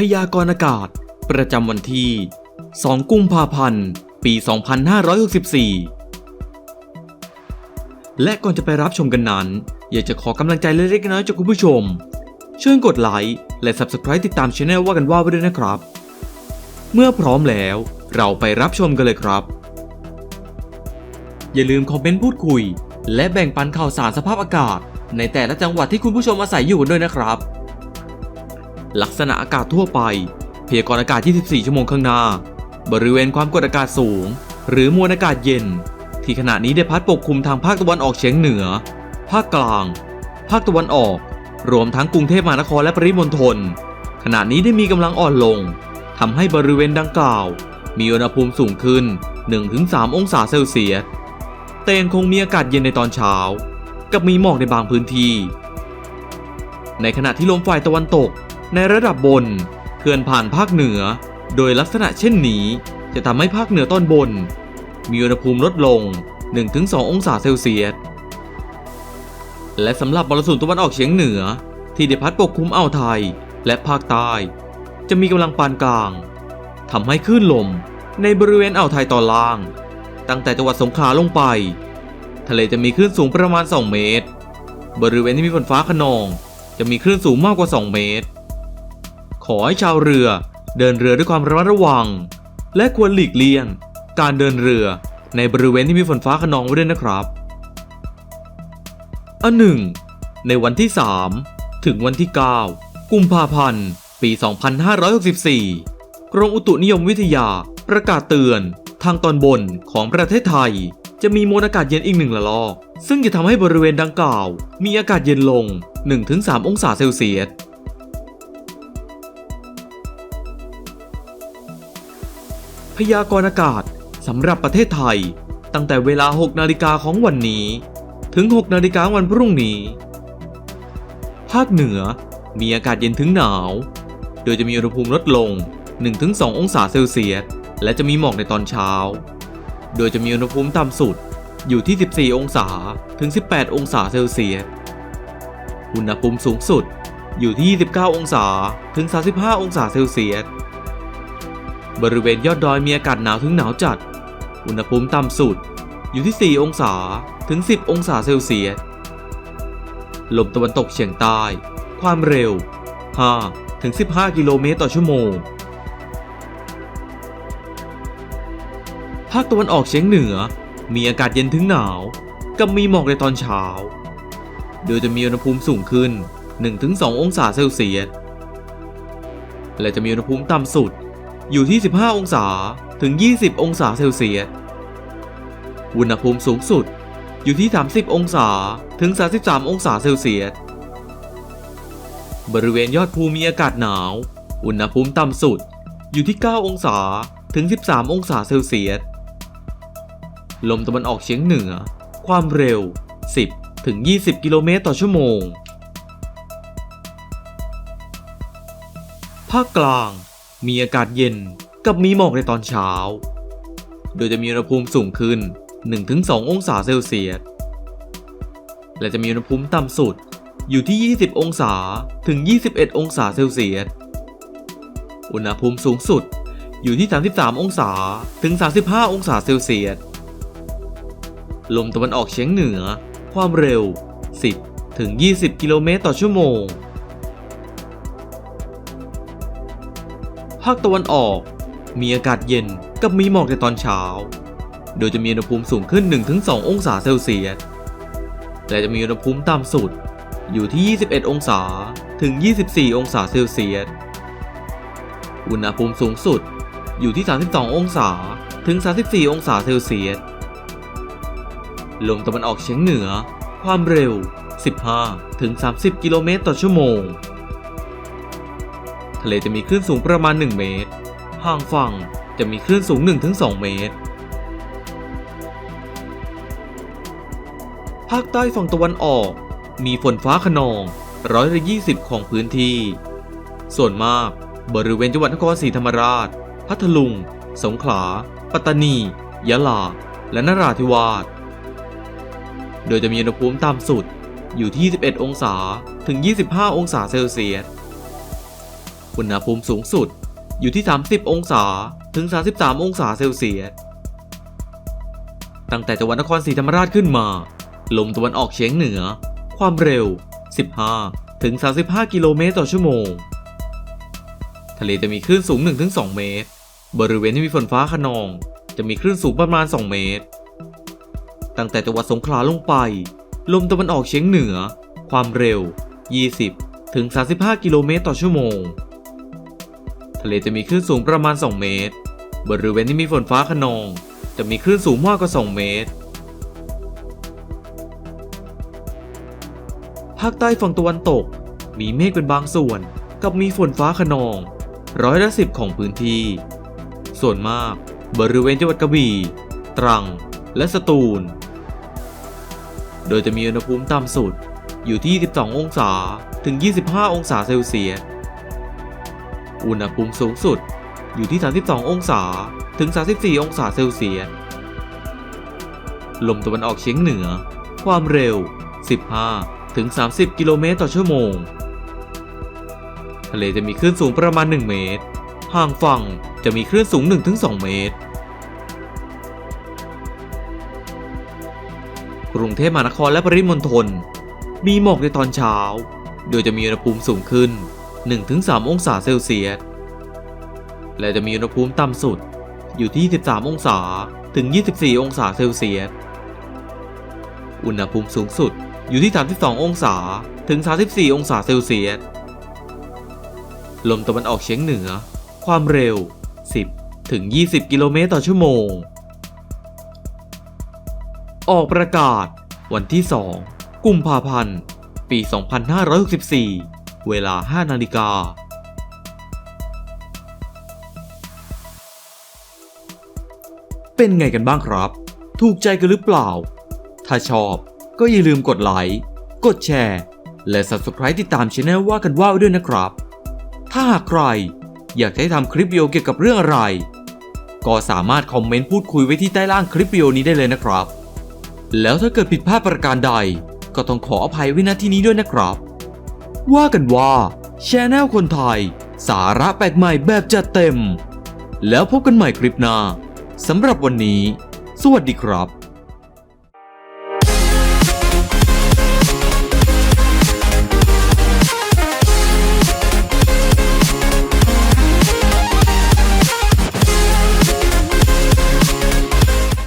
พยากรณ์อากาศ ประจำวันที่ 2 กุมภาพันธ์ ปี 2564 และก่อนจะไปรับชมกันนั้น อยากจะขอกำลังใจเล็กๆน้อยๆจากคุณผู้ชม ช่วยกดไลค์และ Subscribe ติดตามช anel ว่ากันว่าไว้ด้วยนะครับ เมื่อพร้อมแล้วเราไปรับชมกันเลยครับ อย่าลืมคอมเมนต์พูดคุย และแบ่งปันข่าวสารสภาพอากาศ ในแต่ละจังหวัดที่คุณผู้ชมอาศัยอยู่กันด้วยนะครับ ลักษณะอากาศทั่วไป พยากรณ์อากาศ 24 ชั่วโมงข้างหน้า บริเวณความกดอากาศสูง หรือมวลอากาศเย็น ที่ขณะนี้ได้พัดปกคลุมทางภาคตะวันออกเฉียงเหนือ ภาคกลาง ภาคตะวันออก รวมทั้งกรุงเทพมหานครและปริมณฑล ขณะนี้ได้มีกำลังอ่อนลงทำให้บริเวณดังกล่าว มีอุณหภูมิสูงขึ้น 1-3 องศาเซลเซียสแต่ยังคงมีอากาศเย็นในตอนเช้า กับมีหมอกในบางพื้นที่ ในขณะที่ลมฝ่ายตะวันตก ในระดับบนเคลื่อนผ่านภาคเหนือ โดยลักษณะเช่นนี้จะทำให้ภาคเหนือตอนบน มีอุณหภูมิลดลง 1-2 องศาเซลเซียส และสำหรับมรสุมตะวันออกเฉียงเหนือ ที่ได้พัดปกคลุมอ่าวไทยและภาคใต้ จะมีกำลังปานกลางทำให้คลื่นลมในบริเวณอ่าวไทยตอนล่าง ตั้งแต่จังหวัดสงขลาลงไป ทะเลจะมีคลื่นสูงประมาณ 2 เมตร บริเวณที่มีฝนฟ้าขนอง จะมีคลื่นสูงมากกว่า 2 เมตร ขอให้ชาวเรือ เดินเรือด้วยความระมัดระวัง และควรหลีกเลี่ยง การเดินเรือในบริเวณที่มีฝนฟ้าขนองไว้ด้วยนะครับอันหนึ่งในวันที่ 3 ถึงวันที่ 9 กุมภาพันธ์ ปี 2564 กรมอุตุนิยมวิทยาประกาศเตือน ทางตอนบนของประเทศไทย จะมีมวลอากาศเย็นอีกหนึ่งละลอก ซึ่งจะทำให้บริเวณดังกล่าว มีอากาศเย็นลง 1-3 องศาเซลเซียส พยากรณ์อากาศสำหรับประเทศไทย ตั้งแต่เวลา 6 นาฬิกาของวันนี้ ถึง 6 นาฬิกาวันพรุ่งนี้ ภาคเหนือมีอากาศเย็นถึงหนาว โดยจะมีอุณหภูมิลดลง 1-2 องศาเซลเซียส และจะมีหมอกในตอนเช้า โดยจะมีอุณหภูมิต่ำสุดอยู่ที่ 14 องศาถึง 18 องศาเซลเซียส อุณหภูมิสูงสุดอยู่ที่ 29 องศาถึง 35 องศาเซลเซียส บริเวณยอดดอยมีอากาศหนาวถึงหนาวจัด อุณหภูมิต่ำสุดอยู่ที่ 4 องศาถึง 10 องศาเซลเซียส ลมตะวันตกเฉียงใต้ ความเร็ว 5 ถึง 15 กิโลเมตรต่อชั่วโมง ภาคตะวันออกเฉียงเหนือมีอากาศเย็นถึงหนาว กับมีหมอกในตอนเช้า โดยจะมีอุณหภูมิสูงขึ้น 1-2 องศาเซลเซียส และจะมีอุณหภูมิต่ำสุด อยู่ที่ 15 องศาถึง 20 องศาเซลเซียส อุณหภูมิสูงสุดอยู่ที่ 30 องศาถึง 33 องศาเซลเซียส บริเวณยอดภูมีอากาศหนาว อุณหภูมิต่ำสุดอยู่ที่ 9 องศาถึง 13 องศาเซลเซียส ลมตะวันออกเฉียงเหนือ ความเร็ว 10 ถึง 20 กิโลเมตรต่อชั่วโมง ภาคกลาง มีอากาศเย็นกับมีหมอกในตอนเช้า โดยจะมีอุณหภูมิสูงขึ้น 1-2 องศาเซลเซียส และจะมีอุณหภูมิต่ำสุดอยู่ที่ 20 องศาถึง 21 องศาเซลเซียส อุณหภูมิสูงสุดอยู่ที่ 33 องศาถึง 35 องศาเซลเซียส ลมตะวันออกเฉียงเหนือ ความเร็ว 10 ถึง 20 กิโลเมตรต่อชั่วโมง ภาคตะวันออก มีอากาศเย็นกับมีหมอกในตอนเช้า โดยจะมีอุณหภูมิสูงขึ้น 1-2 องศาเซลเซียส และจะมีอุณหภูมิต่ำสุดอยู่ที่ 21 องศาถึง 24 องศาเซลเซียส อุณหภูมิสูงสุดอยู่ที่ 32 องศาถึง 34 องศาเซลเซียส ลมตะวันออกเฉียงเหนือ ความเร็ว 15 ถึง 30 กิโลเมตรต่อชั่วโมง ทะเลจะมีคลื่นสูงประมาณ 1 เมตร ห่างฝั่งจะมีคลื่นสูง 1-2 เมตร ภาคใต้ฝั่งตะวันออก มีฝนฟ้าขนองร้อยละ20ของพื้นที่ ส่วนมากบริเวณจังหวัดนครศรีธรรมราช พัทลุง สงขลา ปัตตานี ยะลา และนราธิวาส โดยจะมีอุณหภูมิต่ำสุดอยู่ที่21องศาถึง 25 องศาเซลเซียส อุณหภูมิสูงสุดอยู่ที่ 30 องศาถึง 33 องศาเซลเซียส ตั้งแต่จังหวัดนครศรีธรรมราชขึ้นมา ลมตะวันออกเฉียงเหนือ ความเร็ว 15 ถึง 35 กิโลเมตรต่อชั่วโมง ทะเลจะมีคลื่นสูง 1-2 เมตร บริเวณที่มีฝนฟ้าขนอง จะมีคลื่นสูงประมาณ 2 เมตร ตั้งแต่จังหวัดสงขลาลงไป ลมตะวันออกเฉียงเหนือ ความเร็ว 20 ถึง 35 กิโลเมตรต่อชั่วโมง ทะเลจะมีคลื่นสูงประมาณ 2 เมตร บริเวณที่มีฝนฟ้าขนอง จะมีคลื่นสูงมากกว่า 2 เมตร ภาคใต้ฝั่งตะวันตก มีเมฆเป็นบางส่วน กับมีฝนฟ้าขนอง ร้อยละสิบของพื้นที่ ส่วนมาก บริเวณจังหวัดกระบี่ ตรัง และสตูล โดยจะมีอุณหภูมิต่ำสุดอยู่ที่ 12 องศา ถึง 25 องศาเซลเซียส อุณหภูมิสูงสุดอยู่ที่ 32 องศาถึง 34 องศาเซลเซียส ลมตะวันออกเฉียงเหนือ ความเร็ว 15 ถึง 30 กิโลเมตรต่อชั่วโมง ทะเลจะมีคลื่นสูงประมาณ 1 เมตร ห่างฝั่งจะมีคลื่นสูง 1-2 เมตร กรุงเทพมหานครและปริมณฑลมีหมอกในตอนเช้า โดยจะมีอุณหภูมิสูงขึ้น 1-3 องศาเซลเซียส และจะมีอุณหภูมิต่ำสุดอยู่ที่ 13 องศาถึง 24 องศาเซลเซียส อุณหภูมิสูงสุดอยู่ที่ 32 องศาถึง 34 องศาเซลเซียส ลมตะวันออกเฉียงเหนือ ความเร็ว 10 ถึง 20 กิโลเมตรต่อชั่วโมง ออกประกาศ วันที่ 2 กุมภาพันธ์ ปี 2564 เวลา 5 นาฬิกา เป็นไงกันบ้างครับ ถูกใจกันหรือเปล่า ถ้าชอบก็อย่าลืมกดไลค์ กดแชร์ และ Subscribe ติดตามช anel ว่ากันว่าด้วยนะครับ ถ้าหากใครอยากให้ทำคลิปวิดีโอเกี่ยวกับเรื่องอะไร ก็สามารถคอมเมนต์พูดคุยไว้ที่ใต้ล่างคลิปวิดีโอนี้ได้เลยนะครับ แล้วถ้าเกิดผิดพลาดประการใด ก็ต้องขออภัยไว้ณที่นี้ด้วยนะครับ ว่ากันว่าชาแนลคนไทย สาระแปลกใหม่แบบจัดเต็ม แล้วพบกันใหม่คลิปหน้าสำหรับวันนี้ สวัสดีครับ